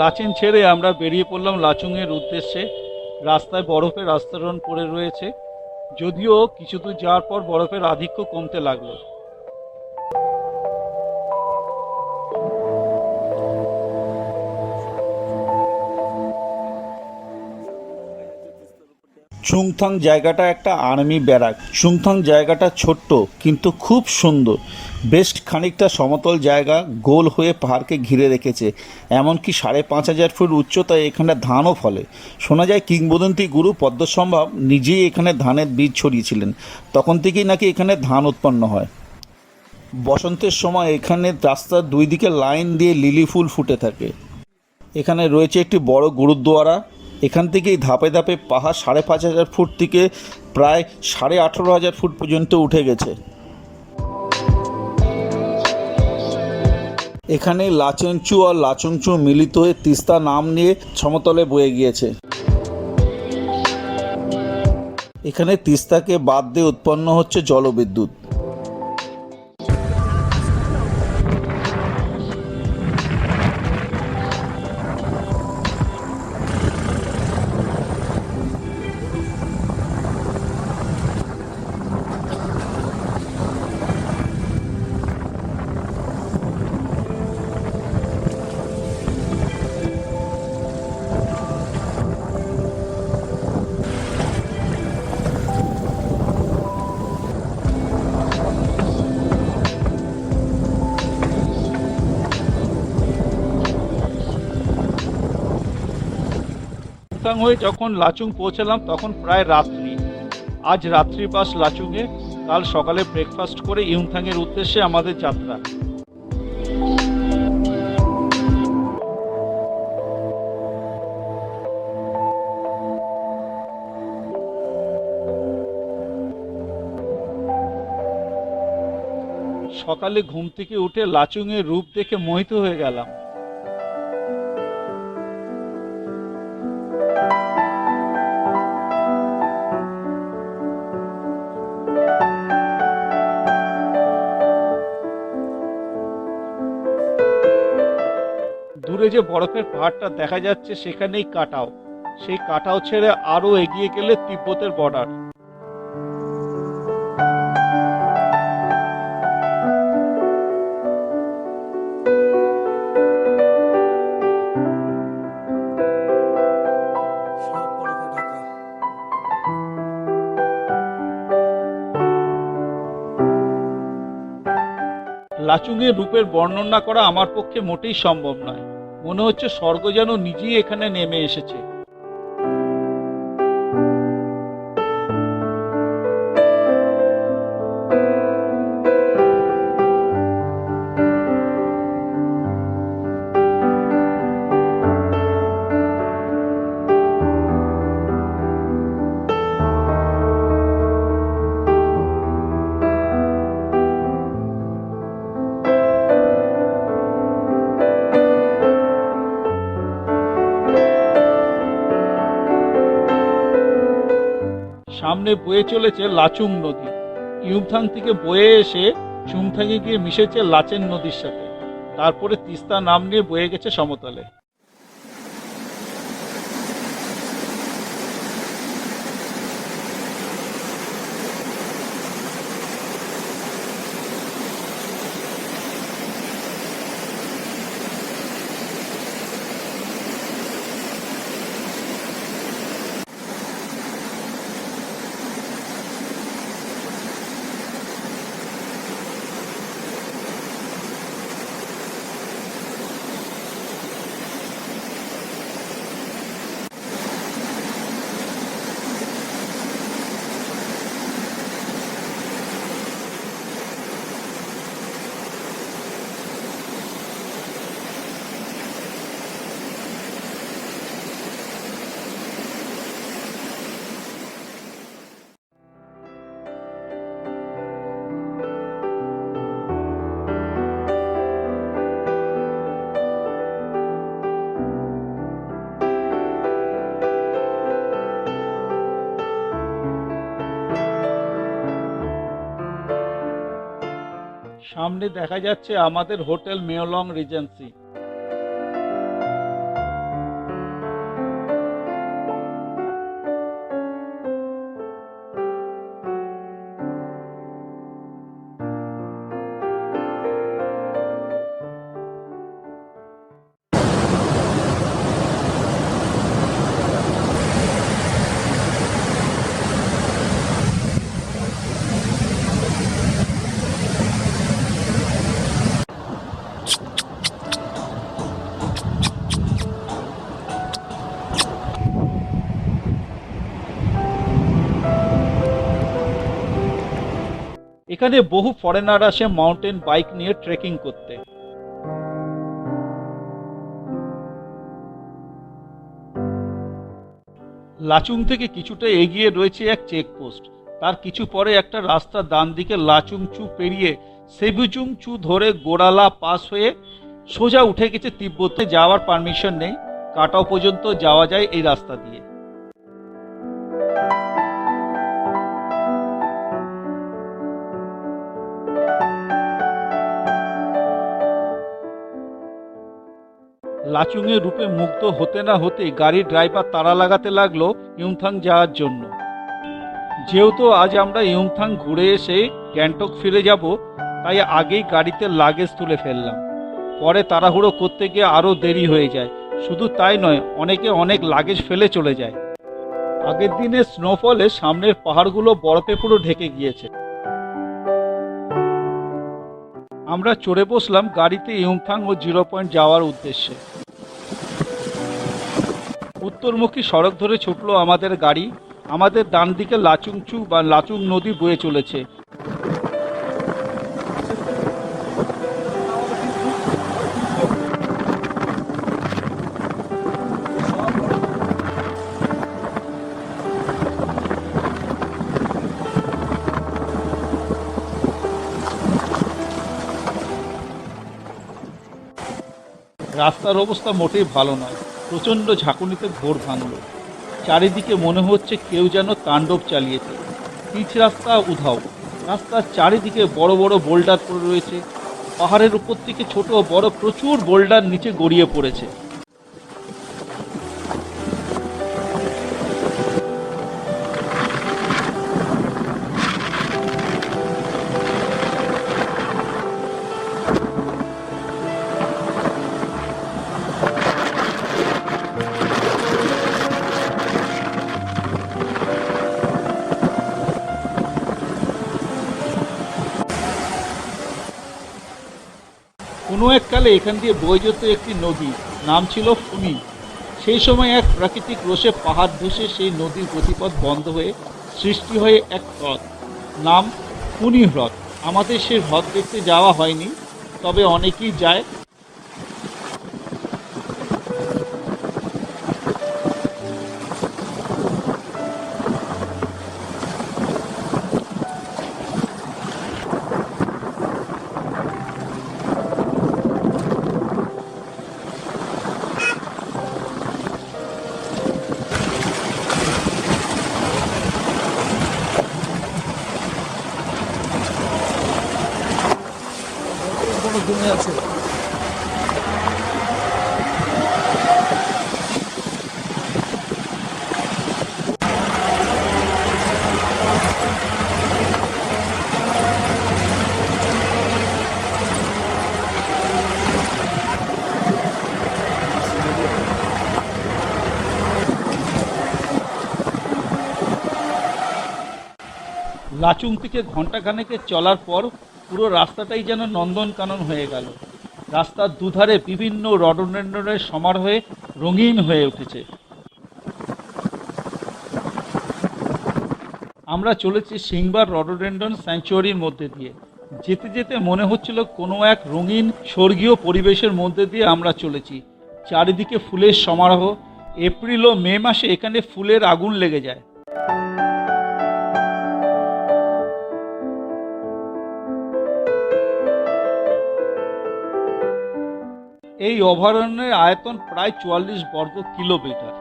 লাচেন ছেড়ে আমরা বেরিয়ে পড়লাম লাচুংয়ের উদ্দেশ্যে। রাস্তায় বরফের আস্তরণ পড়ে রয়েছে। যদিও কিছু দূর যাওয়ার পর বরফের আধিক্য কমতে লাগল। চুংথাং জায়গাটা একটা আর্মি ব্যারাক। চুংথাং জায়গাটা ছোট্ট, কিন্তু খুব সুন্দর। বেশ খানিকটা সমতল জায়গা, গোল হয়ে পাহাড়কে ঘিরে রেখেছে। এমনকি সাড়ে পাঁচ হাজার ফুট উচ্চতায় এখানে ধানও ফলে। শোনা যায় কিংবদন্তি গুরু পদ্মসম্ভব নিজেই এখানে ধানের বীজ ছড়িয়েছিলেন। তখন থেকেই নাকি এখানে ধান উৎপন্ন হয়। বসন্তের সময় এখানে রাস্তার দুই দিকে লাইন দিয়ে লিলি ফুল ফুটে থাকে। এখানে রয়েছে একটি বড় গুরুদ্বারা। এখান থেকেই ধাপে ধাপে পাহাড় সাড়ে পাঁচ হাজার ফুট থেকে প্রায় সাড়ে আঠেরো হাজার ফুট পর্যন্ত উঠে গেছে। এখানে লাচেংচু আর লাচংচু মিলিত হয়ে তিস্তা নাম নিয়ে সমতলে বয়ে গিয়েছে। এখানে তিস্তাকে বাদ দিয়ে উৎপন্ন হচ্ছে জলবিদ্যুৎ। চুংথাং হয়ে যখন লাচুং পৌঁছালাম, তখন প্রায় রাত্রি। আজ রাত্রি বাস লাচুংয়ে, কাল সকালে ব্রেকফাস্ট করে ইউংথাংয়ের উদ্দেশ্যে আমাদের যাত্রা। সকালে ঘুম থেকে উঠে লাচুংয়ের রূপ দেখে মোহিত হয়ে গেলাম। যে বরফের পাহাড়টা দেখা যাচ্ছে সেখানেই কাটাও। সেই কাটাও ছেড়ে আরও এগিয়ে গেলে তিব্বতের বর্ডার লাচুংয়ের রূপের বর্ণনা করা আমার পক্ষে মোটেই সম্ভব নয়। মনে হচ্ছে স্বর্গ যেন নিজেই এখানে নেমে এসেছে। সামনে বয়ে চলেছে লাচুং নদী। ইউমথাং থেকে বয়ে এসে চুংথাঙে গিয়ে মিশেছে লাচেন নদীর সাথে। তারপরে তিস্তা নাম নিয়ে বয়ে গেছে সমতলে। সামনে দেখা যাচ্ছে আমাদের হোটেল মেওলং রিজেন্সি। এখানে বহু ফরেনার আসে মাউন্টেন বাইক নিয়ে ট্রেকিং করতে। লাচুং থেকে কিছুটা এগিয়ে রয়েছে এক চেকপোস্ট তার কিছু পরে একটা রাস্তা ডান দিকে লাচুং চু পেরিয়ে সেবুচুং চু ধরে গোড়ালা পাস হয়ে সোজা উঠে গেছে তিব্বতে। যাওয়ার পারমিশন নেই। কাটাও পর্যন্ত যাওয়া যায় এই রাস্তা দিয়ে। লাচুংয়ের রূপে মুগ্ধ হতে না হতে গাড়ির ড্রাইভার তাড়া লাগাতে লাগল ইউমথাং যাওয়ার জন্য। যেহেতু আজ আমরা ইউমথাং ঘুরে এসে গ্যাংটক ফিরে যাব, তাই আগেই গাড়িতে লাগেজ তুলে ফেললাম। পরে তাড়াহুড়ো করতে গিয়ে আরও দেরি হয়ে যায়। শুধু তাই নয়, অনেকে অনেক লাগেজ ফেলে চলে যায়। আগের দিনের স্নোফলে সামনের পাহাড়গুলো বরফে পুরো ঢেকে গিয়েছে। আমরা চড়ে বসলাম গাড়িতে ইউমথাং ও জিরো পয়েন্ট যাওয়ার উদ্দেশ্যে। উত্তরমুখী সড়ক ধরে ছুটলো আমাদের গাড়ি। আমাদের ডান দিকে লাচুংচু বা লাচুং নদী বয়ে চলেছে। রাস্তার অবস্থা মোটেই ভালো নয়। প্রচণ্ড ঝাঁকুনিতে ঘোর ভাঙল। চারিদিকে মনে হচ্ছে কেউ যেন তাণ্ডব চালিয়েছে। পিচ রাস্তা উধাও। রাস্তার চারিদিকে বড় বড় বোল্ডার পড়ে রয়েছে। পাহাড়ের উপর থেকে ছোট বড় প্রচুর বোল্ডার নিচে গড়িয়ে পড়েছে। কোনো এখান দিয়ে বয়ে যেত একটি নদী, নাম ছিল ফুমি। সেই সময় এক প্রাকৃতিক রোষে পাহাড় ধসে সেই নদীর গতিপথ বন্ধ হয়ে সৃষ্টি হয়ে এক হ্রদ। নাম ফুনি হ্রদ। আমাদের সেই হ্রদ দেখতে যাওয়া হয়নি, তবে অনেকেই যায়। জমি আছে। লাচুং থেকে ঘন্টাখানেকের চলার পর পুরো রাস্তাটাই যেন নন্দনকানন হয়ে গেল। রাস্তার দুধারে বিভিন্ন রডোডেন্ডনের সমারোহে রঙিন হয়ে উঠেছে। আমরা চলেছি সিংবার রডোডেন্ডন স্যাংচুয়ারির মধ্যে দিয়ে। যেতে যেতে মনে হচ্ছিল কোনো এক রঙিন স্বর্গীয় পরিবেশের মধ্যে দিয়ে আমরা চলেছি। চারিদিকে ফুলের সমারোহ। এপ্রিল ও মে মাসে এখানে ফুলের আগুন লেগে যায়। এই অভয়ারণ্যের আয়তন প্রায় চুয়াল্লিশ বর্গ কিলোমিটার।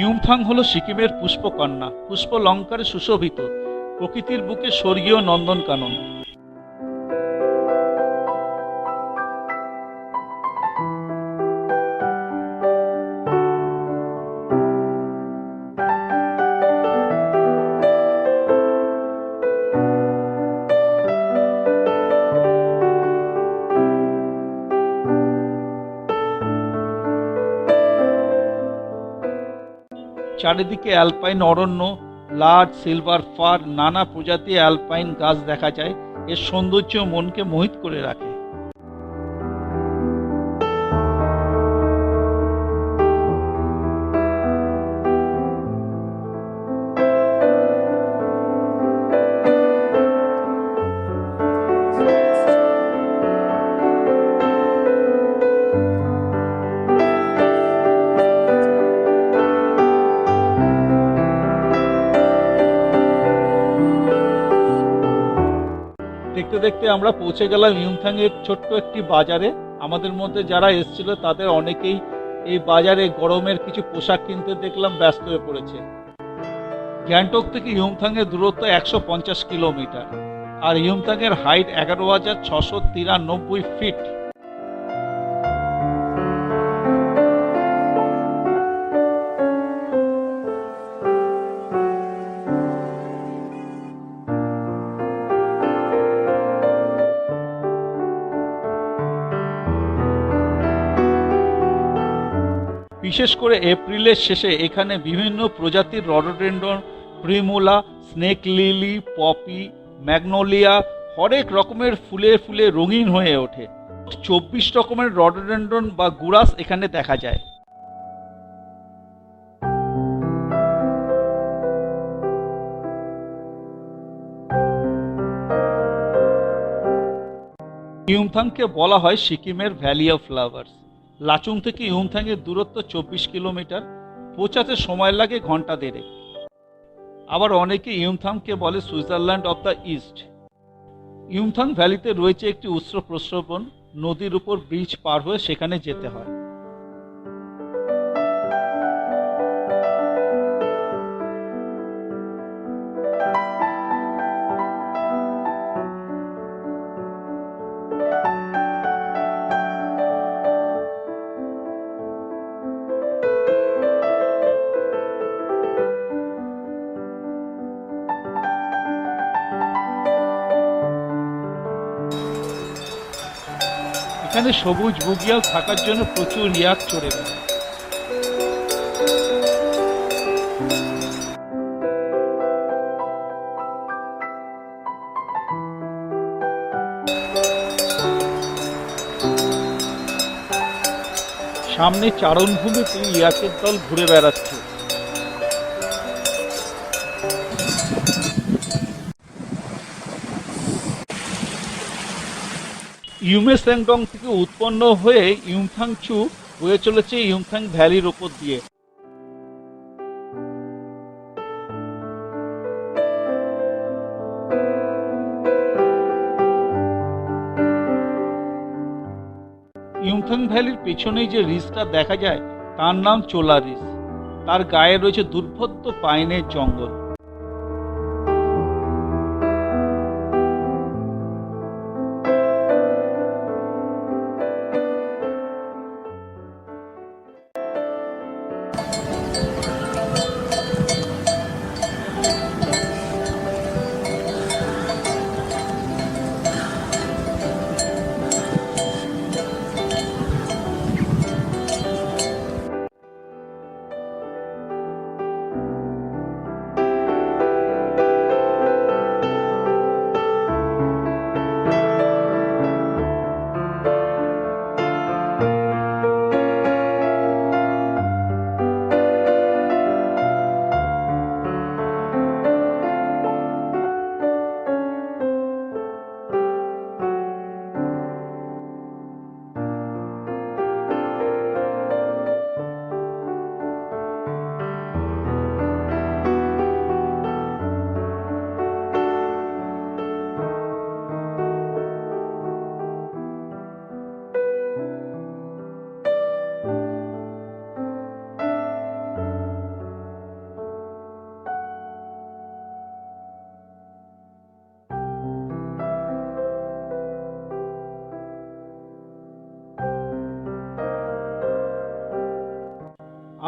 ইউমথাং হল সিকিমের পুষ্পকন্যা, পুষ্পলঙ্কারে সুশোভিত, প্রকৃতির বুকে স্বর্গীয় নন্দনকানন। চারিদিকে অ্যালপাইন, অরণ্য, লাট, সিলভার ফার, নানা প্রজাতির অ্যালপাইন গাছ দেখা যায়। এর সৌন্দর্য মনকে মোহিত করে রাখে। দেখতে দেখতে আমরা পৌঁছে গেলাম ইউমথাং এর ছোট্ট একটি বাজারে। আমাদের মধ্যে যারা এসেছিল, তাদের অনেকেই এই বাজারে গরমের কিছু পোশাক কিনতে দেখলাম, ব্যস্ত হয়ে পড়েছে। গ্যাংটক থেকে ইউমথাং এর দূরত্ব একশো পঞ্চাশ কিলোমিটার। আর ইউমথাং এর হাইট এগারো হাজার ছশো তিরানব্বই ফিট। বিশেষ করে এপ্রিলের শেষে এখানে বিভিন্ন প্রজাতির rhododendron primula, snake lily, poppy, magnolia, হরেক রকমের ফুলে ফুলে রঙিন হয়ে ওঠে। চব্বিশ রকমের রডোডেন্ডন বা গুরাস এখানে দেখা যায়। ইউমথাংকে বলা হয় সিকিমের ভ্যালি অফ ফ্লাওয়ার্স লাচুং থেকে ইউমথাংয়ের দূরত্ব চব্বিশ কিলোমিটার, পৌঁছাতে সময় লাগে ঘণ্টা দেড়েক। আবার অনেকে ইউমথাংকে বলে Switzerland of the East. Yumthang ভ্যালিতে রয়েছে একটি উৎস প্রস্রবণ, নদীর উপর ব্রিজ পার হয়ে সেখানে যেতে হয়। এখানে সবুজ বুগিয়াল থাকার জন্য প্রচুর রিয়াক চড়ে বেড়ায়। সামনে চারণভূমিতে ইয়াকের দল ঘুরে বেড়াচ্ছে। ইউমে স্যাংডং থেকে উৎপন্ন হয়ে ইউমথাং চু বয়ে চলেছে ইউমথাং ভ্যালির ওপর দিয়ে। ইউমথাং ভ্যালির পেছনেই যে রিসটা দেখা যায়, তার নাম চোলা রিস তার গায়ে রয়েছে দুর্ভেদ্য পাইনের জঙ্গল।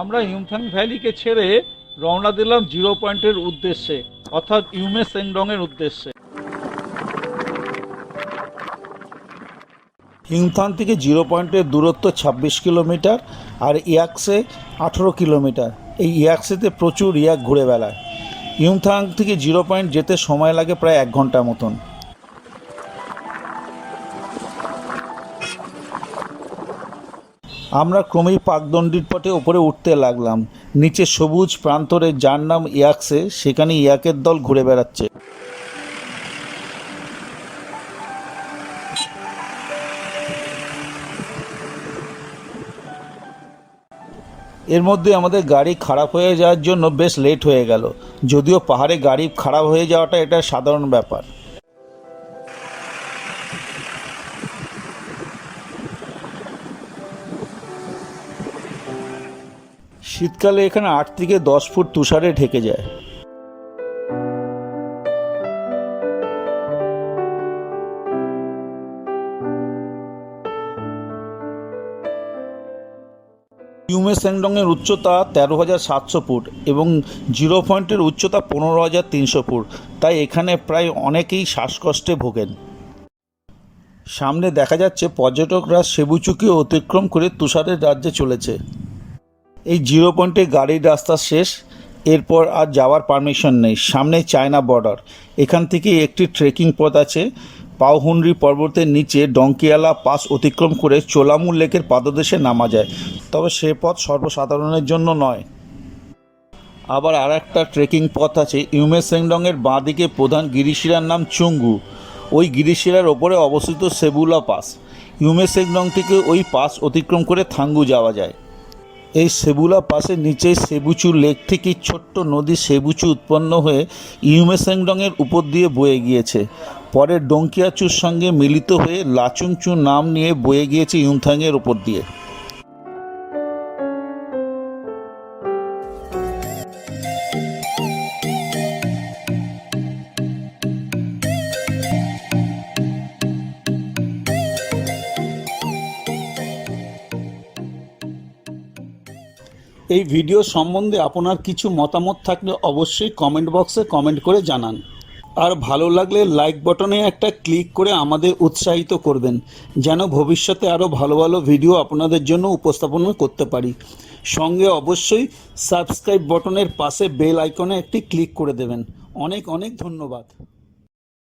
আমরা ইউমথাং ভ্যালিকে ছেড়ে রওনা দিলাম জিরো পয়েন্টের উদ্দেশ্যে, অর্থাৎ ইউমে সেংডং এর উদ্দেশ্যে। হিংথান থেকে জিরো পয়েন্টের দূরত্ব ছাব্বিশ কিলোমিটার আর ইয়াকসে আঠেরো কিলোমিটার। এই ইয়াকসেতে প্রচুর ইয়াক ঘুরে বেড়ায়। ইউমথাং থেকে জিরো পয়েন্ট যেতে সময় লাগে প্রায় এক ঘণ্টা মতন। আমরা ক্রমেই পাকদণ্ডির পটে ওপরে উঠতে লাগলাম। নিচে সবুজ প্রান্তরে যার নাম ইয়াকসে, সেখানে ইয়াকের দল ঘুরে বেড়াচ্ছে। এর মধ্যে আমাদের গাড়ি খারাপ হয়ে যাওয়ার জন্য বেশ লেট হয়ে গেল। যদিও পাহাড়ে গাড়ি খারাপ হয়ে যাওয়াটা এটা সাধারণ ব্যাপার। শীতকালে এখানে আট থেকে দশ ফুট তুষারে ঢেকে যায়। ইউমে স্যাংডংয়ের উচ্চতা তেরো হাজার সাতশো ফুট এবং জিরো পয়েন্টের উচ্চতা পনেরো হাজার তিনশো ফুট, তাই এখানে প্রায় অনেকেই শ্বাসকষ্টে ভোগেন। সামনে দেখা যাচ্ছে পর্যটকরা সেবুচুকে অতিক্রম করে তুষারের রাজ্যে চলেছে। এই জিরো পয়েন্টে গাড়ির রাস্তা শেষ, এরপর আর যাওয়ার পারমিশন নেই। সামনে চায়না বর্ডার। এখান থেকে একটি ট্রেকিং পথ আছে। পাওহুনরি পর্বতের নিচে ডঙ্কিয়ালা পাস অতিক্রম করে চোলামুল লেকের পাদদেশে নামা যায়। তবে সে পথ সর্বসাধারণের জন্য নয়। আবার আর একটা ট্রেকিং পথ আছে। ইউমে সেংডংয়ের বাঁদিকে প্রধান গিরিশিরার নাম চুঙ্গু। ওই গিরিশিরার ওপরে অবস্থিত সেবুলা পাস। ইউমে সেংডং থেকে ওই পাস অতিক্রম করে থাঙ্গু যাওয়া যায়। এই সেবুলা পাশের নিচে সেবুচু লেক থেকে ছোট্ট নদী সেবুচু উৎপন্ন হয়ে ইউমেসেংডংয়ের উপর দিয়ে বয়ে গিয়েছে। পরে ডঙ্কিয়াচুর সঙ্গে মিলিত হয়ে লাচুংচু নাম নিয়ে বয়ে গিয়েছে ইউমথাংয়ের উপর দিয়ে। এই ভিডিও সম্বন্ধে আপনার কিছু মতামত থাকলে অবশ্যই কমেন্ট বক্সে কমেন্ট করে জানান। আর ভালো লাগলে লাইক বটনে একটা ক্লিক করে আমাদের উৎসাহিত করবেন, যেন ভবিষ্যতে আরও ভালো ভালো ভিডিও আপনাদের জন্য উপস্থাপন করতে পারি। সঙ্গে অবশ্যই সাবস্ক্রাইব বটনের পাশে বেল আইকনে একটি ক্লিক করে দেবেন। অনেক অনেক ধন্যবাদ।